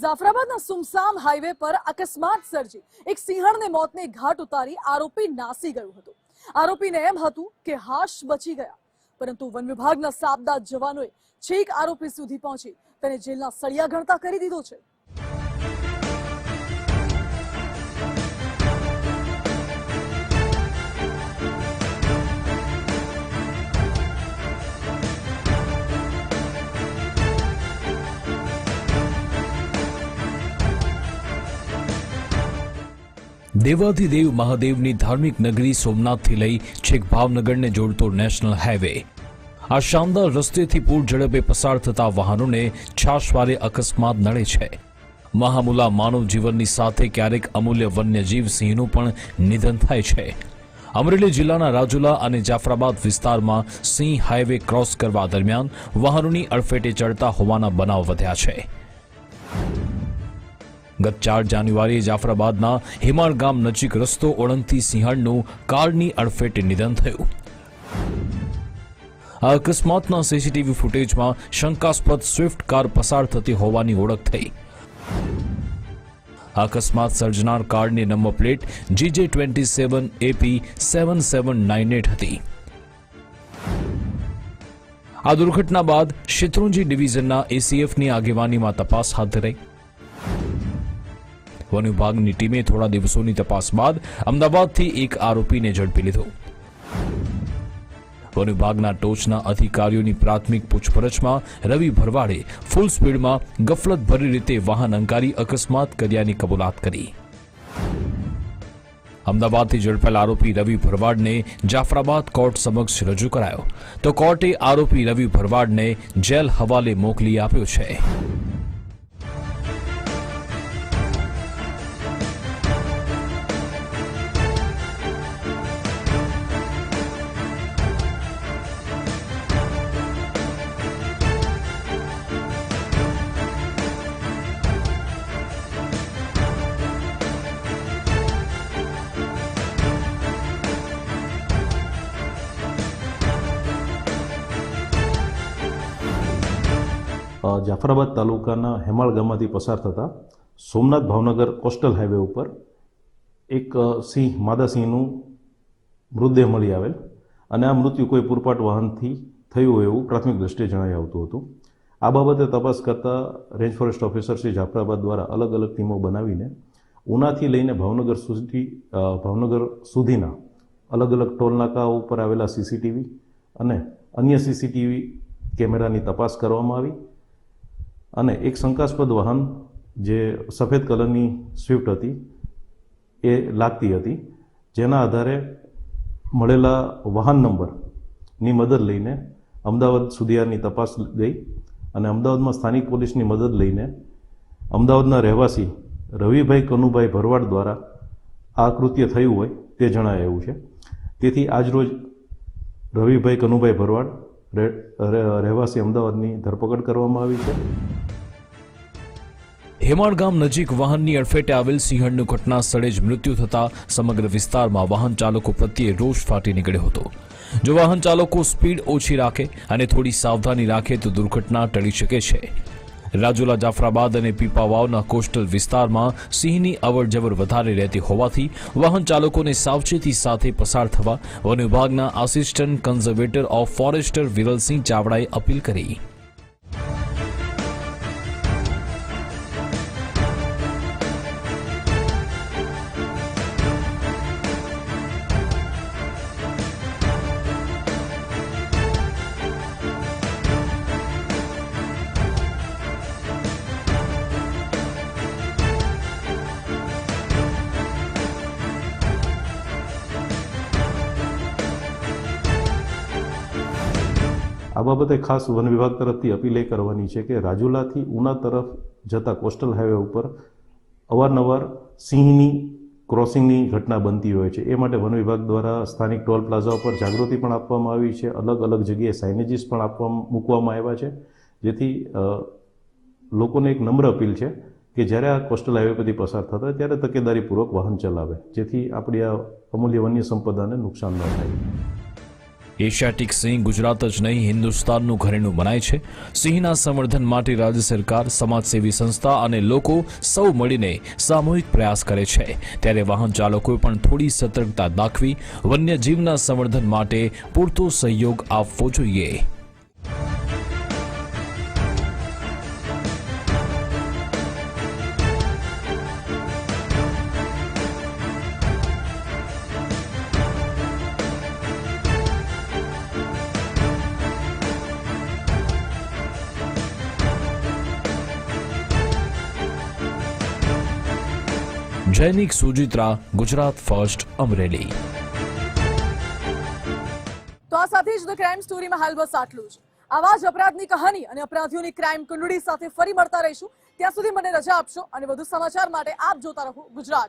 જાફરાબાદના સુમસામ highway પર અકસ્માત સર્જી એક સિંહણને મોતને ઘાટ ઉતારી આરોપી નાસી ગયું હતું. આરોપીને એમ હતું કે હાશ બચી ગયા, પરંતુ વન વિભાગના સાબદા જવાનોએ છેક આરોપી સુધી પહોંચી તેને જેલના સળિયા ગણતા કરી દીધો છે. દેવાધિદેવ મહાદેવની ધાર્મિક નગરી સોમનાથથી લઈ છેક ભાવનગરને જોડતો નેશનલ હાઈવે. આ શાનદાર રસ્તેથી પૂર ઝડપે પસાર થતા વાહનોને છાશવારે અકસ્માત નડે છે. મહામુલા માનવ જીવનની સાથે ક્યારેક અમૂલ્ય વન્યજીવ સિંહનું પણ નિધન થાય છે. અમરેલી જિલ્લાના રાજુલા અને જાફરાબાદ વિસ્તારમાં સિંહ હાઈવે ક્રોસ કરવા દરમિયાન વાહનોની અડફેટે ચડતા હોવાના બનાવ વધ્યા છે. ગત ચાર જાન્યુઆરીએ જાફરાબાદના હિમાળ ગામ નજીક રસ્તો ઓળંગતી સિંહણનું કારની અડફેટે નિધન થયું. આ અકસ્માતના સીસીટીવી ફૂટેજમાં શંકાસ્પદ સ્વિફ્ટ કાર પસાર થતી હોવાની ઓળખ થઈ. અકસ્માત સર્જનાર કારની number plate GJ twenty seven AP seven seven nine eight હતી. આ દુર્ઘટના બાદ શેત્રુંજી ડિવિઝનના એસીએફની આગેવાનીમાં તપાસ હાથ ધરાઈ. વન વિભાગની ટીમે થોડા દિવસોની તપાસ બાદ અમદાવાદથી એક આરોપીને ઝડપી લીધો. વન વિભાગના ટોચના અધિકારીઓની પ્રાથમિક પૂછપરછમાં રવિ ભરવાડે ફૂલ સ્પીડમાં ગફલતભરી રીતે વાહન અંકારી અકસ્માત કર્યાની કબૂલાત કરી. અમદાવાદથી ઝડપાયેલ આરોપી રવિ ભરવાડને જાફરાબાદ કોર્ટ સમક્ષ રજૂ કરાયો. તો કોર્ટે આરોપી રવિ ભરવાડને જેલ હવાલે મોકલી આપ્યો છે. જાફરાબાદ તાલુકાના હેમાળ ગામમાંથી પસાર થતા સોમનાથ ભાવનગર કોસ્ટલ હાઈવે ઉપર એક સિંહ, માદા સિંહનું મૃતદેહ મળી આવેલ. અને આ મૃત્યુ કોઈ પૂરપાટ વાહનથી થયું હોય એવું પ્રાથમિક દ્રષ્ટિએ જણાઈ આવતું હતું. આ બાબતે તપાસ કરતા range forest officer Shri Jafrabad દ્વારા અલગ અલગ ટીમો બનાવીને ઉનાથી લઈને ભાવનગર સુધી ભાવનગર સુધીના અલગ અલગ ટોલનાકાઓ ઉપર આવેલા સીસીટીવી અને અન્ય સીસીટીવી કેમેરાની તપાસ કરવામાં આવી. અને એક શંકાસ્પદ વાહન જે સફેદ કલરની સ્વિફ્ટ હતી, એ લાગતી હતી, જેના આધારે મળેલા વાહન નંબરની મદદ લઈને અમદાવાદ સુધી આની તપાસ ગઈ અને અમદાવાદમાં સ્થાનિક પોલીસની મદદ લઈને અમદાવાદના રહેવાસી રવિભાઈ કનુભાઈ ભરવાડ દ્વારા આ કૃત્ય થયું હોય તે જણાય એવું છે. તેથી આજરોજ રવિભાઈ કનુભાઈ ભરવાડ રહેવાસી અમદાવાદની ધરપકડ કરવામાં આવી છે. હેમાળ ગામ નજીક વાહનની અડફેટે આવેલ સિંહણનું ઘટના સ્થળે જ મૃત્યુ થતા સમગ્ર વિસ્તારમાં વાહન ચાલકો પ્રત્યે રોષ ફાટી નીકળ્યો હતો. જો વાહન ચાલકો સ્પીડ ઓછી રાખે અને થોડી સાવધાની રાખે તો દુર્ઘટના ટળી શકે છે. રાજુલા જાફરાબાદ અને પીપાવાવના કોસ્ટલ વિસ્તારમાં સિંહની અવરજવર વધારે રહેતી હોવાથી વાહન ચાલકોને સાવચેતી સાથે પસાર થવા વન વિભાગના assistant conservator of forester Viralsinh ચાવડાએ અપીલ કરી. આ બાબતે ખાસ વન વિભાગ તરફથી અપીલ એ કરવાની છે કે રાજુલાથી ઉના તરફ જતા કોસ્ટલ હાઈવે ઉપર અવારનવાર સિંહની ક્રોસિંગની ઘટના બનતી હોય છે. એ માટે વન વિભાગ દ્વારા સ્થાનિક ટોલ પ્લાઝા ઉપર જાગૃતિ પણ આપવામાં આવી છે. અલગ અલગ જગ્યાએ સાઇનેજીસ પણ આપવા મૂકવામાં આવ્યા છે. જેથી લોકોને એક નમ્ર અપીલ છે કે જ્યારે આ કોસ્ટલ હાઈવે પરથી પસાર થતા ત્યારે તકેદારીપૂર્વક વાહન ચલાવે. જેથી આપણી આ અમૂલ્ય વન્ય સંપદાને નુકસાન ન થાય. એશિયાટિક સિંહ ગુજરાત જ નહીં, હિન્દુસ્તાનનું ઘરેણું મનાય છે. સિંહના સંવર્ધન માટે રાજ્ય સરકાર, સમાજસેવી સંસ્થા અને લોકો સૌ મળીને સામૂહિક પ્રયાસ કરે છે. ત્યારે વાહન ચાલકોએ પણ થોડી સતર્કતા દાખવી વન્યજીવના સંવર્ધન માટે પૂરતો સહયોગ આપવો જોઈએ. જૈનિક સુજિત્રા ગુજરાત ફર્સ્ટ અમરેલી તો આ સાથે જ ધ ક્રાઇમ સ્ટોરીમાં હાલ બસ આટલું જ. આવા જ અપરાધની કહાની અને અપરાધીઓની ક્રાઇમ કુંડળી સાથે ફરી મળતા રહીશું. ત્યાં સુધી મને રજા આપશો અને વધુ સમાચાર માટે આપ જોતા રહો ગુજરાત.